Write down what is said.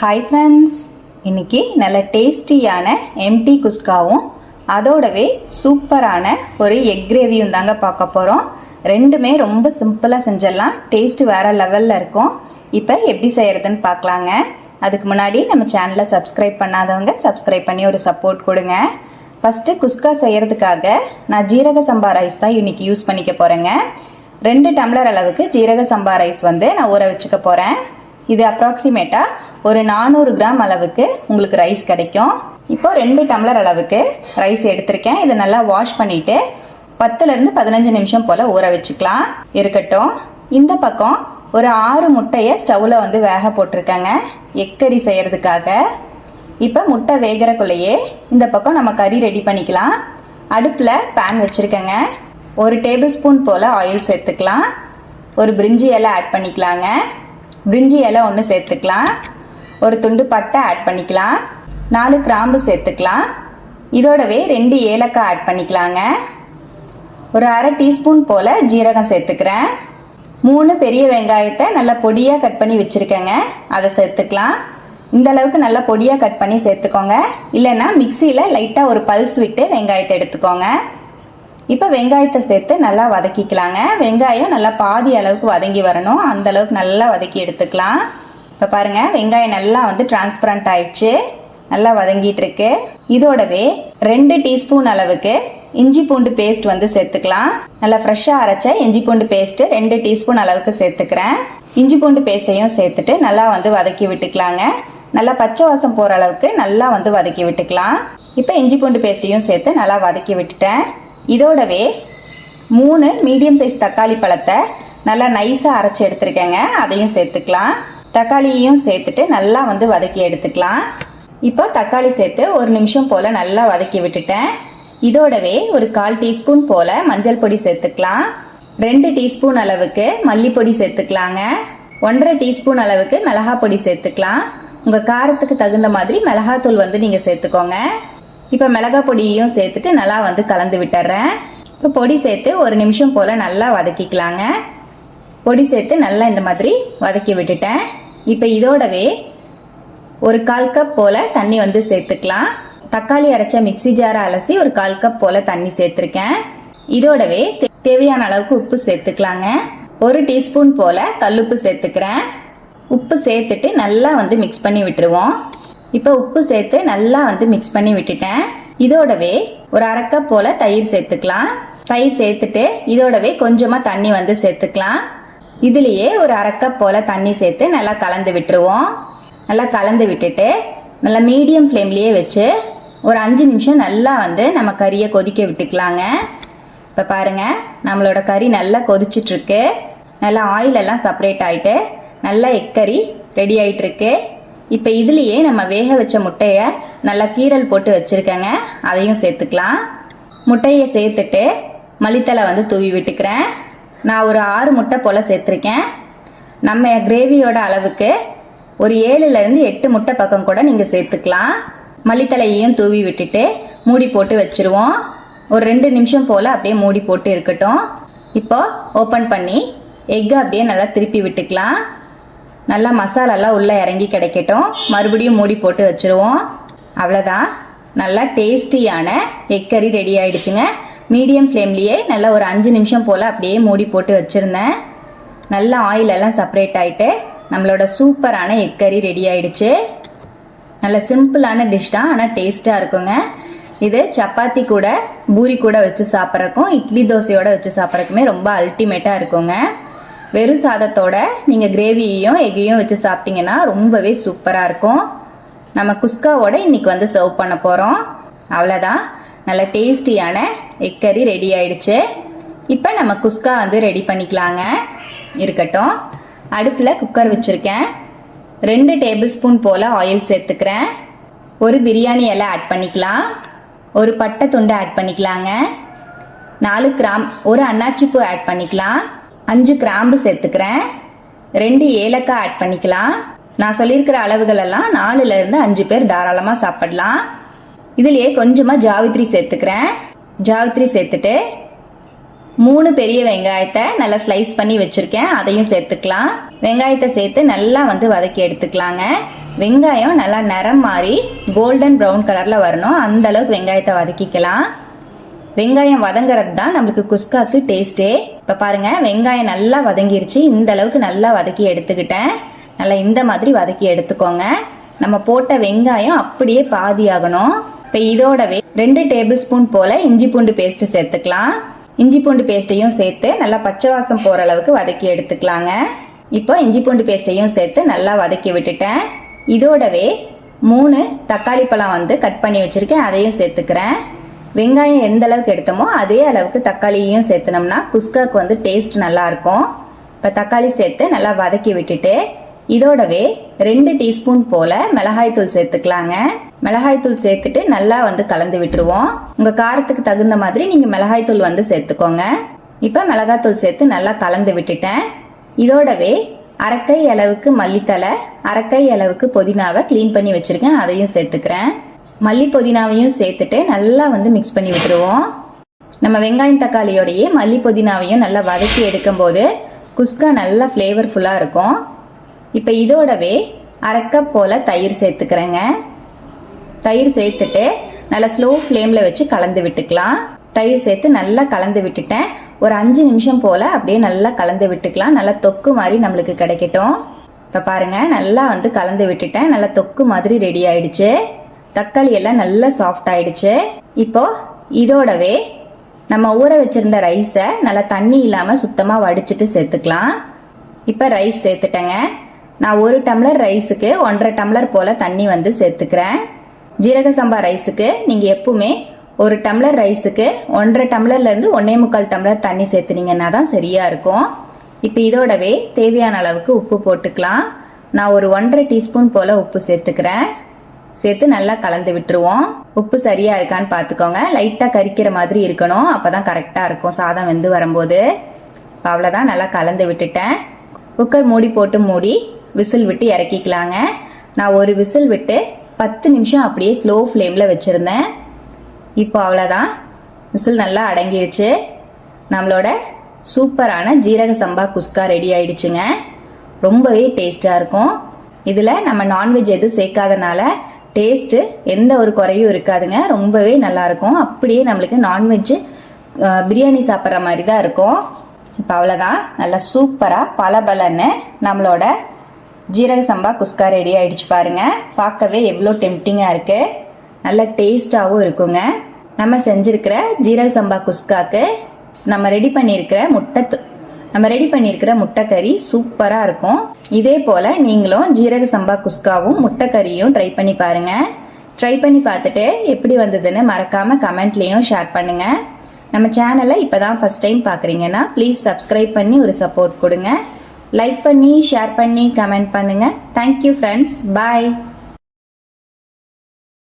Hi friends இன்னைக்கு நல்ல டேஸ்டியான எம்டி குஸ்காவும் அதோடவே சூப்பரான ஒரு எக் கிரேவியும் தாங்க பார்க்க போகிறோம் ரெண்டுமே ரொம்ப சிம்பிளாக செஞ்சிடலாம். டேஸ்ட் வேறு லெவலில் இருக்கும். இப்போ எப்படி செய்கிறதுன்னு பார்க்கலாங்க. அதுக்கு முன்னாடி நம்ம சேனலை சப்ஸ்கிரைப் பண்ணாதவங்க சப்ஸ்கிரைப் பண்ணி ஒரு சப்போர்ட் கொடுங்க. ஃபஸ்ட்டு குஸ்கா செய்கிறதுக்காக நான் ஜீரக சம்பா ரைஸ் தான் இன்னைக்கு யூஸ் பண்ணிக்க போகிறேங்க ரெண்டு டம்ளர் அளவுக்கு ஜீரக சம்பா ரைஸ் வந்து நான் ஊற வச்சுக்க போகிறேன் இது அப்ராக்சிமேட்டாக ஒரு நானூறு கிராம் அளவுக்கு உங்களுக்கு ரைஸ் கிடைக்கும். இப்போ ரெண்டு டம்ளர் அளவுக்கு ரைஸ் எடுத்திருக்கேன். இதை நல்லா வாஷ் பண்ணிவிட்டு பத்துலேருந்து பதினஞ்சு நிமிஷம் போல் ஊற வச்சுக்கலாம். இருக்கட்டும். இந்த பக்கம் ஒரு ஆறு முட்டையை ஸ்டவ்வில் வந்து வேக போட்டிருக்கேங்க. எக்கறி செய்கிறதுக்காக இப்போ முட்டை வேகிறக்குள்ளேயே இந்த பக்கம் நம்ம கறி ரெடி பண்ணிக்கலாம். அடுப்பில் பேன் வச்சுருக்கேங்க. ஒரு டேபிள் ஸ்பூன் போல் ஆயில் சேர்த்துக்கலாம். ஒரு பிரிஞ்சி இலை ஆட் பண்ணிக்கலாங்க. பிரிஞ்சி இலை ஒன்று சேர்த்துக்கலாம். ஒரு துண்டு பட்டை ஆட் பண்ணிக்கலாம். நாலு கிராம்பு சேர்த்துக்கலாம். இதோடவே ரெண்டு ஏலக்காய் ஆட் பண்ணிக்கலாங்க. ஒரு அரை டீஸ்பூன் போல் ஜீரகம் சேர்த்துக்கிறேன். மூணு பெரிய வெங்காயத்தை நல்லா பொடியாக கட் பண்ணி வச்சுருக்கேங்க. அதை சேர்த்துக்கலாம். இந்த அளவுக்கு நல்லா பொடியாக கட் பண்ணி சேர்த்துக்கோங்க. இல்லைன்னா மிக்சியில் லைட்டாக ஒரு பல்ஸ் விட்டு வெங்காயத்தை எடுத்துக்கோங்க. இப்போ வெங்காயத்தை சேர்த்து நல்லா வதக்கிக்கலாங்க. வெங்காயம் நல்லா பாதி அளவுக்கு வதங்கி வரணும். அந்த அளவுக்கு நல்லா வதக்கி எடுத்துக்கலாம். இப்போ பாருங்கள் வெங்காயம் நல்லா வந்து டிரான்ஸ்பரண்ட் ஆயிடுச்சு. நல்லா வதங்கிட்டு இருக்கு. இதோடவே ரெண்டு டீஸ்பூன் அளவுக்கு இஞ்சி பூண்டு பேஸ்ட் வந்து சேர்த்துக்கலாம். நல்லா ஃப்ரெஷ்ஷாக அரைச்ச இஞ்சி பூண்டு பேஸ்ட்டு ரெண்டு டீஸ்பூன் அளவுக்கு சேர்த்துக்கிறேன். இஞ்சி பூண்டு பேஸ்ட்டையும் சேர்த்துட்டு நல்லா வந்து வதக்கி விட்டுக்கலாங்க. நல்லா பச்சை வாசம் போகிற அளவுக்கு நல்லா வந்து வதக்கி விட்டுக்கலாம். இப்போ இஞ்சி பூண்டு பேஸ்ட்டையும் சேர்த்து நல்லா வதக்கி விட்டுட்டேன். இதோடவே மூணு மீடியம் சைஸ் தக்காளி பழத்தை நல்லா நைஸாக அரைச்சி எடுத்துருக்கேங்க. அதையும் சேர்த்துக்கலாம். தக்காளியையும் சேர்த்துட்டு நல்லா வந்து வதக்கி எடுத்துக்கலாம். இப்போ தக்காளி சேர்த்து ஒரு நிமிஷம் போல் நல்லா வதக்கி விட்டுட்டேன். இதோடவே ஒரு கால் டீஸ்பூன் போல் மஞ்சள் பொடி சேர்த்துக்கலாம். ரெண்டு டீஸ்பூன் அளவுக்கு மல்லிப்பொடி சேர்த்துக்கலாங்க. ஒன்றரை டீஸ்பூன் அளவுக்கு மிளகாப்பொடி சேர்த்துக்கலாம். உங்கள் காரத்துக்கு தகுந்த மாதிரி மிளகாத்தூள் வந்து நீங்கள் சேர்த்துக்கோங்க. இப்போ மிளகாய் பொடியையும் சேர்த்துட்டு நல்லா வந்து கலந்து விட்டுறேன். இப்போ பொடி சேர்த்து ஒரு நிமிஷம் போல் நல்லா வதக்கிக்கலாங்க. பொடி சேர்த்து நல்லா இந்த மாதிரி வதக்கி விட்டுட்டேன். இப்போ இதோடவே ஒரு கால் கப் போல் தண்ணி வந்து சேர்த்துக்கலாம். தக்காளி அரைச்ச மிக்ஸி ஜாரை அலசி ஒரு கால் கப் போல் தண்ணி சேர்த்துருக்கேன். இதோடவே தே- தேவையான அளவுக்கு உப்பு சேர்த்துக்கலாங்க. ஒரு டீஸ்பூன் போல் கல்லுப்பு சேர்த்துக்கிறேன். உப்பு சேர்த்துட்டு நல்லா வந்து மிக்ஸ் பண்ணி விட்டுருவோம். இப்போ உப்பு சேர்த்து நல்லா வந்து மிக்ஸ் பண்ணி விட்டுட்டேன். இதோடவே ஒரு அரைக்கப் போல் தயிர் சேர்த்துக்கலாம். தயிர் சேர்த்துட்டு இதோடவே கொஞ்சமாக தண்ணி வந்து சேர்த்துக்கலாம். இதுலேயே ஒரு அரைக்கப் போல் தண்ணி சேர்த்து நல்லா கலந்து விட்டுருவோம். நல்லா கலந்து விட்டுட்டு நல்லா மீடியம் ஃப்ளேம்லேயே வச்சு ஒரு அஞ்சு நிமிஷம் நல்லா வந்து நம்ம கறியை கொதிக்க விட்டுக்கலாங்க. இப்போ பாருங்கள் நம்மளோட கறி நல்லா கொதிச்சிட்ருக்கு நல்லா ஆயிலெல்லாம் செப்பரேட் ஆகிட்டு நல்லா எக்கறி ரெடி ஆகிட்டுருக்கு இப்போ இதுலேயே நம்ம வேக வச்ச முட்டையை நல்லா கீரல் போட்டு வச்சுருக்கேங்க. அதையும் சேர்த்துக்கலாம். முட்டையை சேர்த்துட்டு மல்லித்தலை வந்து தூவி விட்டுக்கிறேன். நான் ஒரு ஆறு முட்டை போல் சேர்த்துருக்கேன். நம்ம கிரேவியோட அளவுக்கு ஒரு ஏழுலேருந்து எட்டு முட்டை பக்கம் கூட நீங்கள் சேர்த்துக்கலாம். மல்லித்தலையையும் தூவி விட்டுட்டு மூடி போட்டு வச்சுருவோம். ஒரு ரெண்டு நிமிஷம் போல் அப்படியே மூடி போட்டு இருக்கட்டும். இப்போ ஓப்பன் பண்ணி எக்கு அப்படியே நல்லா திருப்பி விட்டுக்கலாம். நல்லா மசாலாலாம் உள்ளே இறங்கி கிடைக்கட்டும். மறுபடியும் மூடி போட்டு வச்சுருவோம். அவ்வளோதான் நல்லா டேஸ்டியான எக் கறி ரெடி ஆகிடுச்சுங்க மீடியம் ஃப்ளேம்லேயே நல்லா ஒரு அஞ்சு நிமிஷம் போல் அப்படியே மூடி போட்டு வச்சுருந்தேன். நல்லா ஆயில் எல்லாம் செப்பரேட் ஆகிட்டு நம்மளோட சூப்பரான எக் கறி ரெடி ஆகிடுச்சு நல்ல சிம்பிளான டிஷ் தான் ஆனால் டேஸ்ட்டாக இருக்குங்க. இது சப்பாத்தி கூட பூரி கூட வச்சு சாப்பிட்றக்கும் இட்லி தோசையோட வச்சு சாப்பிட்றக்குமே ரொம்ப அல்டிமேட்டாக இருக்குங்க. வெறும் சாதத்தோட நீங்கள் கிரேவியையும் எக்கையும் வச்சு சாப்பிட்டீங்கன்னா ரொம்பவே சூப்பராக இருக்கும். நம்ம குஸ்காவோட இன்றைக்கி வந்து சர்வ் பண்ண போகிறோம் அவ்வளோதான் நல்ல டேஸ்டியான எக் கறி ரெடி ஆயிடுச்சு. இப்போ நம்ம குஸ்கா வந்து ரெடி பண்ணிக்கலாங்க. இருக்கட்டும். அடுப்பில் குக்கர் வச்சுருக்கேன். ரெண்டு டேபிள் ஸ்பூன் போல் ஆயில் சேர்த்துக்கிறேன். ஒரு பிரியாணி இலை ஆட் பண்ணிக்கலாம். ஒரு பட்டை துண்டு ஆட் பண்ணிக்கலாங்க. நாலு கிராம் ஒரு அன்னாச்சிப்பூ ஆட் பண்ணிக்கலாம். அஞ்சு கிராம்பு சேர்த்துக்கிறேன். ரெண்டு ஏலக்காய் ஆட் பண்ணிக்கலாம். நான் சொல்லியிருக்கிற அளவுகள் எல்லாம் நாலுலேருந்து அஞ்சு பேர் தாராளமாக சாப்பிடலாம். இதுலேயே கொஞ்சமாக ஜாவித்ரி சேர்த்துக்கிறேன். ஜாவித்ரி சேர்த்துட்டு மூணு பெரிய வெங்காயத்தை நல்லா ஸ்லைஸ் பண்ணி வச்சுருக்கேன். அதையும் சேர்த்துக்கலாம். வெங்காயத்தை சேர்த்து நல்லா வந்து வதக்கி எடுத்துக்கலாங்க. வெங்காயம் நல்லா நிறம் மாறி கோல்டன் ப்ரௌன் கலரில் வரணும். அந்த அளவுக்கு வெங்காயத்தை வதக்கிக்கலாம். வெங்காயம் வதங்குறது தான் நம்மளுக்கு குஸ்காக்கு டேஸ்ட்டே இப்போ பாருங்கள் வெங்காயம் நல்லா வதங்கிருச்சு. இந்த அளவுக்கு நல்லா வதக்கி எடுத்துக்கிட்டேன். நல்லா இந்த மாதிரி வதக்கி எடுத்துக்கோங்க. நம்ம போட்ட வெங்காயம் அப்படியே பாதி ஆகணும் இப்போ இதோடவே ரெண்டு டேபிள் ஸ்பூன் போல் இஞ்சி பூண்டு பேஸ்ட்டு சேர்த்துக்கலாம். இஞ்சி பூண்டு பேஸ்ட்டையும் சேர்த்து நல்லா பச்சை வாசம் போகிற அளவுக்கு வதக்கி எடுத்துக்கலாங்க. இப்போ இஞ்சி பூண்டு பேஸ்ட்டையும் சேர்த்து நல்லா வதக்கி விட்டுட்டேன். இதோடவே மூணு தக்காளி பழம் வந்து கட் பண்ணி வச்சுருக்கேன். அதையும் சேர்த்துக்கிறேன். வெங்காயம் எந்த அளவுக்கு எடுத்தோமோ அதே அளவுக்கு தக்காளியையும் சேர்த்துனோம்னா குஸ்காக்கு வந்து டேஸ்ட் நல்லா இருக்கும் இப்போ தக்காளி சேர்த்து நல்லா வதக்கி விட்டுட்டு இதோடவே ரெண்டு டீஸ்பூன் போல மிளகாய்த்தூள் சேர்த்துக்கலாங்க. மிளகாய்த்தூள் சேர்த்துட்டு நல்லா வந்து கலந்து விட்டுருவோம். உங்கள் காரத்துக்கு தகுந்த மாதிரி நீங்கள் மிளகாய்த்தூள் வந்து சேர்த்துக்கோங்க. இப்போ மிளகாய்த்தூள் சேர்த்து நல்லா கலந்து விட்டுட்டேன். இதோடவே அரைக்கை அளவுக்கு மல்லித்தலை அரைக்கை அளவுக்கு புதினாவை க்ளீன் பண்ணி வச்சுருக்கேன் அதையும் சேர்த்துக்கிறேன். மல்லி புதினாவையும் சேர்த்துட்டு நல்லா வந்து மிக்ஸ் பண்ணி விட்டுருவோம். நம்ம வெங்காயம் தக்காளியோடையே மல்லி புதினாவையும் நல்லா வதக்கி எடுக்கும்போது குஸ்கா நல்லா ஃப்ளேவர்ஃபுல்லாக இருக்கும். இப்போ இதோடவே அரைக்கப் போல் தயிர் சேர்த்துக்கிறேங்க. தயிர் சேர்த்துட்டு நல்லா ஸ்லோ ஃப்ளேமில் வச்சு கலந்து விட்டுக்கலாம். தயிர் சேர்த்து நல்லா கலந்து விட்டுட்டேன். ஒரு அஞ்சு நிமிஷம் போல் அப்படியே நல்லா கலந்து விட்டுக்கலாம். நல்லா தொக்கு மாதிரி நம்மளுக்கு கிடைக்கட்டும். இப்போ பாருங்கள் நல்லா வந்து கலந்து விட்டுட்டேன். நல்லா தொக்கு மாதிரி ரெடி ஆயிடுச்சு. தக்காளி எல்லாம் நல்லா சாஃப்ட் ஆயிடுச்சு. இப்போ இதோடவே நம்ம ஊற வச்சிருந்த ரைஸை நல்லா தண்ணி இல்லாமல் சுத்தமாக வடிச்சிட்டு சேர்த்துக்கலாம். இப்போ ரைஸ் சேர்த்துட்டேங்க. நான் ஒரு டம்ளர் ரைஸுக்கு ஒன்றரை டம்ளர் போல் தண்ணி வந்து சேர்த்துக்கிறேன். ஜீரக சம்பா ரைஸுக்கு நீங்கள் எப்பவுமே ஒரு டம்ளர் ரைஸுக்கு ஒன்றரை டம்ளர்லேருந்து ஒன்றே முக்கால் டம்ளர் தண்ணி சேர்த்துனீங்கன்னா தான் சரியாக இருக்கும். இப்போ இதோடவே தேவையான அளவுக்கு உப்பு போட்டுக்கலாம். நான் ஒரு ஒன்றரை டீஸ்பூன் போல் உப்பு சேர்த்துக்கிறேன். சேர்த்து நல்லா கலந்து விட்டுருவோம். உப்பு சரியாக இருக்கான்னு பார்த்துக்கோங்க லைட்டாக கறிக்கிற மாதிரி இருக்கணும். அப்போ தான் கரெக்டாக இருக்கும். சாதம் வெந்து வரும்போது. இப்போ அவ்வளோதான் நல்லா கலந்து விட்டுட்டேன். குக்கர் மூடி போட்டு மூடி விசில் விட்டு இறக்கிக்கலாங்க. நான் ஒரு விசில் விட்டு பத்து நிமிஷம் அப்படியே ஸ்லோ ஃப்ளேமில் வச்சுருந்தேன். இப்போ அவ்வளோதான் விசில் நல்லா அடங்கிடுச்சு நம்மளோட சூப்பரான ஜீரக சம்பா குஸ்கா ரெடி ஆயிடுச்சுங்க. ரொம்பவே டேஸ்ட்டாக இருக்கும். இதில் நம்ம நான்வெஜ் எதுவும் சேர்க்காதனால டேஸ்ட்டு எந்த ஒரு குறையும் இருக்காதுங்க. ரொம்பவே நல்லாயிருக்கும். அப்படியே நம்மளுக்கு நான்வெஜ்ஜு பிரியாணி சாப்பிட்ற மாதிரி தான் இருக்கும். இப்போ அவ்வளோதான் நல்லா சூப்பராக பல நம்மளோட ஜீரக சம்பா குஸ்கா ரெடி ஆகிடுச்சு பாருங்கள் பார்க்கவே எவ்வளோ டெம்டிங்காக இருக்குது நல்ல டேஸ்ட்டாகவும் இருக்குங்க. நம்ம செஞ்சுருக்கிற ஜீரக சம்பா குஸ்காக்கு நம்ம ரெடி பண்ணியிருக்கிற முட்டை நம்ம ரெடி பண்ணியிருக்கிற முட்டைக்கறி சூப்பராக இருக்கும். இதே போல் நீங்களும் ஜீரக சம்பா குஸ்காவும் முட்டைக்கறியும் ட்ரை பண்ணி பாருங்கள் ட்ரை பண்ணி பார்த்துட்டு எப்படி வந்ததுன்னு மறக்காமல் கமெண்ட்லேயும் ஷேர் பண்ணுங்கள் நம்ம சேனலை இப்போ தான் ஃபஸ்ட் டைம் பார்க்குறீங்கன்னா ப்ளீஸ் சப்ஸ்கிரைப் பண்ணி ஒரு சப்போர்ட் கொடுங்க. லைக் பண்ணி ஷேர் பண்ணி கமெண்ட் பண்ணுங்கள் தேங்க்யூ ஃப்ரெண்ட்ஸ் பாய்